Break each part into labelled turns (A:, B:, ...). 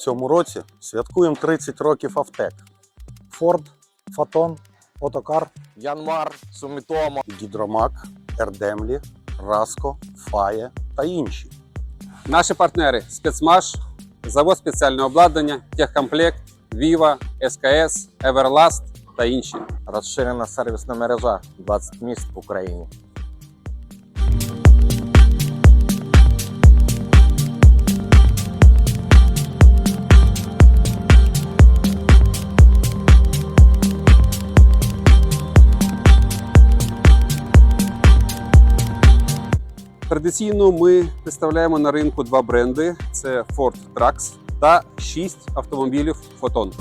A: цьому році святкуємо 30 років Автек. Форд, Фотон, Отокар,
B: Янмар, Сумітомо.
A: Гідромак, Ердемлі, Раско, Фає та інші.
C: Наші партнери спецмаш, завод спеціального обладнання, техкомплект, Viva, СКС, Everlast та інші.
B: Розширена сервісна мережа 20 міст в Україні.
C: Традиційно ми представляємо на ринку два бренди: це Ford Trax та 6 автомобілів Photon.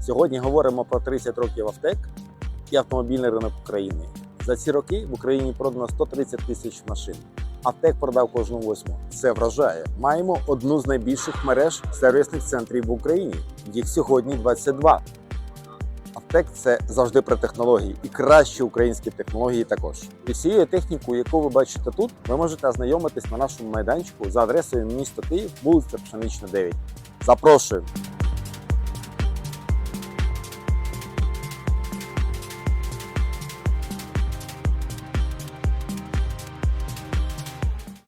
A: Сьогодні говоримо про 30 років Автек і автомобільний ринок України. За ці роки в Україні продано 130 тисяч машин. Автек продав кожну восьму. Це вражає. Маємо одну з найбільших мереж сервісних центрів в Україні. Їх сьогодні 22. Автек це завжди про технології і кращі українські технології також. І всією технікою, яку ви бачите тут, ви можете ознайомитись на нашому майданчику за адресою місто Київ, вулиця Пшенична 9. Запрошую!